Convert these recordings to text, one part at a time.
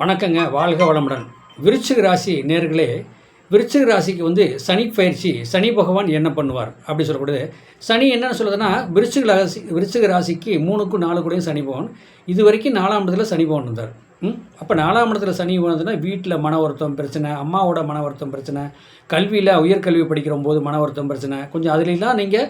வணக்கங்க வாழ்க வளமுடன். விருச்சிக ராசி நேர்களே விருச்சிக ராசிக்கு வந்து சனி பயிற்சி சனி பகவான் என்ன பண்ணுவார் அப்படி சொல்லக்கூடாது. சனி என்னன்னு சொல்லுதுன்னா விருச்சிக ராசி விருச்சிக ராசிக்கு மூணுக்கும் நாலு கூடயும் சனி பகவான். இது வரைக்கும் நாலாம் இடத்துல சனி பகவான் இருந்தார். அப்போ நாலாம் இடத்துல சனி போனதுன்னா வீட்டில் மன வருத்தம் பிரச்சனை அம்மாவோட மன வருத்தம் பிரச்சனை. கல்வியில் உயர்கல்வி படிக்கிற போது மன வருத்தம் பிரச்சனை. கொஞ்சம் அதுலாம் நீங்கள்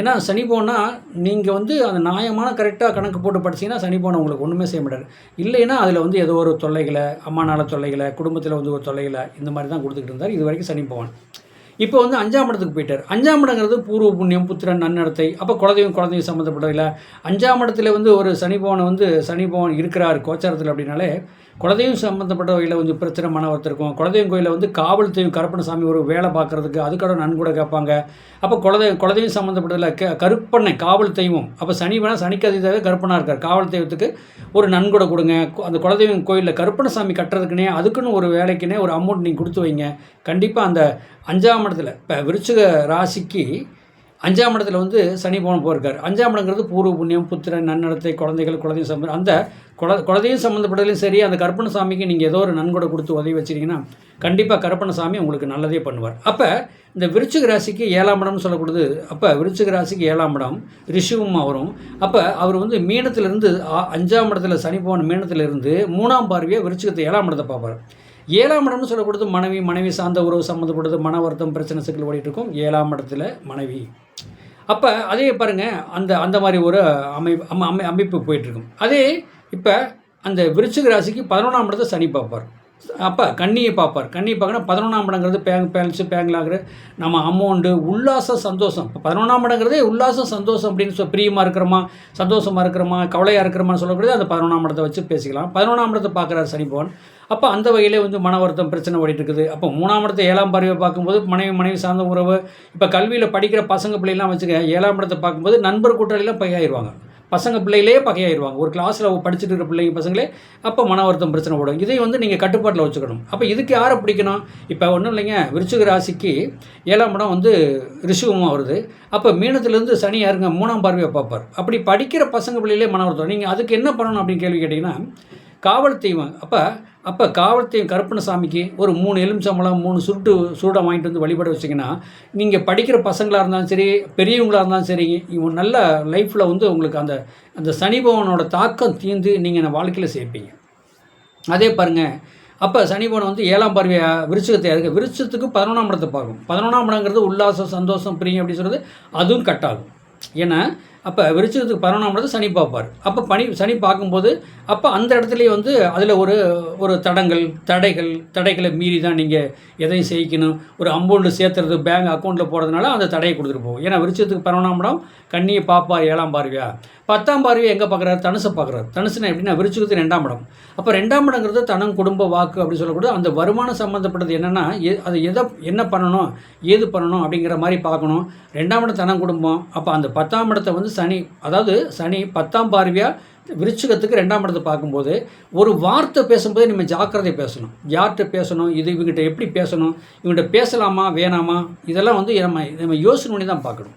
ஏன்னா சனி போனால் நீங்கள் வந்து அந்த நியாயமான கரெக்டாக கணக்கு போட்டு படிச்சீங்கன்னா சனி போனால் உங்களுக்கு ஒன்றுமே செய்ய மாட்டார் இல்லைன்னா அதில் வந்து ஏதோ ஒரு தொல்லைகளை அம்மானால தொல்லைகளை குடும்பத்தில் வந்து ஒரு தொல்லைகளை இந்த மாதிரி தான் கொடுத்துக்கிட்டு இருந்தார். இது வரைக்கும் சனி போவான் இப்போ வந்து அஞ்சாம் இடத்துக்கு போயிட்டார். அஞ்சாம் இடங்கிறது பூர்வ புண்ணியம் புத்திரன் நன்னடத்தை அப்போ குழந்தையும் குழந்தையும் சம்மந்தப்பட்டதில்லை அஞ்சாம் இடத்துல வந்து ஒரு சனி பவன் வந்து சனி பவன் இருக்கிறார் கோச்சாரத்தில் அப்படின்னாலே குலதெய்வம் சம்மந்தப்பட்ட வகையில் கொஞ்சம் பிரச்சனை மன ஒருத்தருக்கும் குலதெய்வம் கோயிலில் வந்து காவல் தெய்வம் கருப்பணசாமி ஒரு வேலை பார்க்குறதுக்கு அதுக்காக நன்கூட கேட்பாங்க. அப்போ குலதெய்வம் குலதெய்வம் சம்மந்தப்பட்டதில் க கருப்பண்ணை காவல் தெய்வம் அப்போ சனி வேணால் சனிக்கு கருப்பனாக இருக்கார். காவல் தெய்வத்துக்கு ஒரு நன்கொடை கொடுங்க. அந்த குலதெய்வம் கோயிலில் கருப்பணசாமி கட்டுறதுக்குனே அதுக்குன்னு ஒரு வேலைக்குனே ஒரு அமௌண்ட் நீங்கள் கொடுத்து வைங்க. கண்டிப்பாக அந்த அஞ்சாம் இடத்துல இப்போ விருச்சிக ராசிக்கு அஞ்சாம் இடத்துல வந்து சனி போன போயிருக்கார். அஞ்சாம் இடங்கிறது பூர்வ புண்ணியம் புத்திரன் நன்னடத்தை குழந்தைகள் குழந்தையும் சம்பந்தம். அந்த குழ குழந்தையும் சம்மந்தப்பட்டதுலையும் சரி அந்த கருப்பணசாமிக்கு நீங்கள் ஏதோ ஒரு நன்கொடை கொடுத்து உதவி வச்சிருக்கீங்கன்னா கண்டிப்பாக கருப்பணசாமி உங்களுக்கு நல்லதே பண்ணுவார். அப்போ இந்த விருச்சிக ராசிக்கு ஏழாம் இடம்னு சொல்லக்கூடாது அப்போ விருச்சிக ராசிக்கு ஏழாம் இடம் ரிஷிவும் அவரும் அப்போ அவர் வந்து மீனத்திலிருந்து அஞ்சாம் இடத்துல சனி போன மீனத்திலிருந்து மூணாம் பார்வையாக விருச்சிகத்தை ஏழாம் இடத்தை பார்ப்பார். ஏழாம் இடம்னு சொல்லக்கூடாது மனைவி மனைவி சார்ந்த உறவு சம்மந்தப்பட்டது மன வருத்தம் பிரச்சனை சிக்கல் ஓடிட்டு இருக்கும். ஏழாம் இடத்துல மனைவி. அப்போ அதே பாருங்கள் அந்த அந்த மாதிரி ஒரு அமை அமை அமைப்பு போயிட்டுருக்கும் அதே இப்போ அந்த விருச்சிக ராசிக்கு பதினொன்றாம் இடத்தை சனி பார்ப்பார். அப்போ கண்ணியை பார்ப்பார். கண்ணியை பார்க்கணும் பதினொன்றாம் இடங்கிறது பேங்க் பேலன்ஸு பேங்க்லாகிற நம்ம அமௌண்ட்டு உல்லாசம் சந்தோஷம். இப்போ பதினொன்றாம் இடங்கிறதே உல்லாசம் சந்தோஷம் அப்படின்னு சொல்லி பிரியமாக இருக்கிறோமா சந்தோஷமாக இருக்கிறோமா கவலையாக இருக்கிறோமான்னு சொல்லக்கூடியது அந்த பதினொன்றாம் இடத்தை வச்சு பேசிக்கலாம். பதினொன்றாம் இடத்தை பார்க்குறாரு சனி பவன் அப்போ அந்த வகையிலே வந்து மன வருத்தம் பிரச்சனை ஓடிட்டு இருக்குது. அப்போ மூணாம் இடத்தை ஏழாம் பார்வையை பார்க்கும்போது மனைவி மனைவி சார்ந்த உறவு இப்போ கல்வியில் படிக்கிற பசங்க பிள்ளைலாம் வச்சுக்க ஏழாம் இடத்தை பார்க்கும்போது நண்பர் கூட்டாளிலாம் பையாயிருவாங்க பசங்க பிள்ளைகளே பகையாயிருவாங்க. ஒரு கிளாஸில் படிச்சுட்டு இருக்கிற பிள்ளைங்க பசங்களே அப்போ மன வருத்தம் பிரச்சனை போடும் இதை வந்து நீங்கள் கட்டுப்பாட்டில் வச்சுக்கணும். அப்போ இதுக்கு யாரை பிடிக்கணும்? இப்போ ஒன்றும் இல்லைங்க. விருச்சிக ராசிக்கு ஏழாம் இடம் வந்து ரிஷுவமாக வருது. அப்போ மீனத்துலேருந்து சனி யாருங்க? மூணாம் பார்வையை பார்ப்பார். அப்படி படிக்கிற பசங்க பிள்ளைகளே மன வருத்தம். நீங்கள் அதுக்கு என்ன பண்ணணும் அப்படின்னு கேள்வி கேட்டிங்கன்னா காவல் தெய்வம் அப்போ அப்போ காவல் தெய்வம் கருப்பணசாமிக்கு ஒரு மூணு எலுமிச்சம்பழம் மூணு சுருட்டு சுருடாக வாங்கிட்டு வந்து வழிபட வச்சிங்கன்னா நீங்கள் படிக்கிற பசங்களாக இருந்தாலும் சரி பெரியவங்களாக இருந்தாலும் சரி இவங்க நல்ல லைஃப்பில் வந்து உங்களுக்கு அந்த அந்த சனிபவனோட தாக்கம் தீர்ந்து நீங்கள் வாழ்க்கையில் சேர்ப்பீங்க. அதே பாருங்கள் அப்போ சனிபவன் வந்து ஏழாம் பார்வையாக விருச்சகத்தை இருக்குது விருச்சத்துக்கு பதினொன்றாம் இடத்தை பார்க்கும். பதினொன்றாம் இடங்கிறது உல்லாசம் சந்தோஷம் பிரியம் அப்படின்னு சொல்கிறது அதுவும் கட்டாகும். ஏன்னா அப்போ விருச்சத்துக்கு பதினொன்றாம் சனி பார்ப்பார். அப்போ பனி சனி பார்க்கும்போது அப்போ அந்த இடத்துலையே வந்து அதில் ஒரு ஒரு தடங்கள் தடைகள் தடைகளை மீறி தான் நீங்கள் எதையும் செய்யிக்கணும் ஒரு அமௌண்ட்டு சேர்த்துறது பேங்க் அக்கௌண்ட்டில் போகிறதுனால அந்த தடையை கொடுத்துட்டு போகும். ஏன்னா விருச்சத்துக்கு பதினொன்றாம் இடம் கண்ணியை பார்ப்பார் ஏழாம் பார்வையா? பத்தாம் பார்வையை எங்கே பார்க்குறாரு? தனுசை பார்க்குறாரு. தனுசுனா எப்படின்னா விருச்சத்துக்கு ரெண்டாம் இடம் அப்போ ரெண்டாம் இடங்கிறது தனம் குடும்ப வாக்கு அப்படின்னு சொல்லக்கூடாது. அந்த வருமானம் சம்மந்தப்பட்டது என்னென்னா அது எதை என்ன பண்ணணும் ஏது பண்ணணும் அப்படிங்கிற மாதிரி பார்க்கணும். ரெண்டாம் இடம் தனம் குடும்பம். அப்போ அந்த பத்தாம் இடத்தை வந்து சனி அதாவது சனி பத்தாம் பார்வையாக விருச்சிகத்துக்கு ரெண்டாம் இடத்தை பார்க்கும்போது ஒரு வார்த்தை பேசும்போது நம்ம ஜாக்கிரதை பேசணும். யார்கிட்ட பேசணும்? இது இவங்ககிட்ட எப்படி பேசணும்? இவங்ககிட்ட பேசலாமா? வேணாமா? இதெல்லாம் வந்து நம்ம நம்ம யோசனை பண்ணி தான் பார்க்கணும்.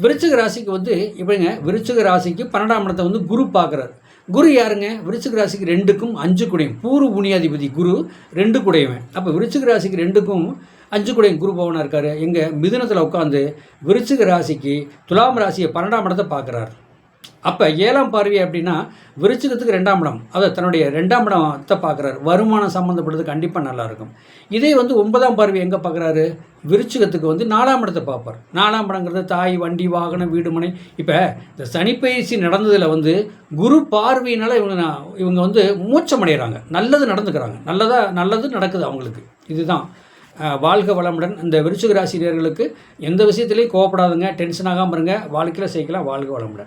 விருச்சிக ராசிக்கு வந்து இப்படிங்க விருச்சிக ராசிக்கு பன்னெண்டாம் இடத்தை வந்து குரு பார்க்குறாரு. குரு யாருங்க? விருச்சிக ராசிக்கு ரெண்டுக்கும் அஞ்சு குடையும் பூர்வ புனியாதிபதி குரு ரெண்டு குடையவன் அப்போ விருச்சிக ராசிக்கு ரெண்டுக்கும் அஞ்சு குடையும் குரு பவனாக இருக்கார். எங்கள் மிதுனத்தில் உட்காந்து விருச்சிக ராசிக்கு துலாம் ராசியை பன்னெண்டாம் இடத்தை பார்க்குறாரு. அப்போ ஏழாம் பார்வை அப்படின்னா விருச்சிகத்துக்கு ரெண்டாம் இடம். அதை தன்னுடைய ரெண்டாம் இடத்தை பார்க்குறாரு. வருமானம் சம்மந்தப்பட்டது கண்டிப்பாக நல்லாயிருக்கும் இதே வந்து ஒன்பதாம் பார்வை எங்கே பார்க்குறாரு? விருச்சிகத்துக்கு வந்து நாலாம் இடத்தை பார்ப்பார். நாலாம் இடங்கிறது தாய் வண்டி வாகனம் வீடு மனை. இப்போ இந்த சனிப்பயிற்சி நடந்ததில் வந்து குரு பார்வையினால் இவங்க இவங்க வந்து மூச்சமடைகிறாங்க நல்லது நடந்துக்கிறாங்க. நல்லதாக நல்லது நடக்குது அவங்களுக்கு. இதுதான். வாழ்க வளமுடன். இந்த விருச்சிக ராசினியர்களுக்கு எந்த விஷயத்துலையும் கோவப்படாதுங்க. டென்ஷன் ஆகாமல் இருங்க. வாழ்க்கையில் சேர்க்கலாம் வாழ்க வளமுடன்.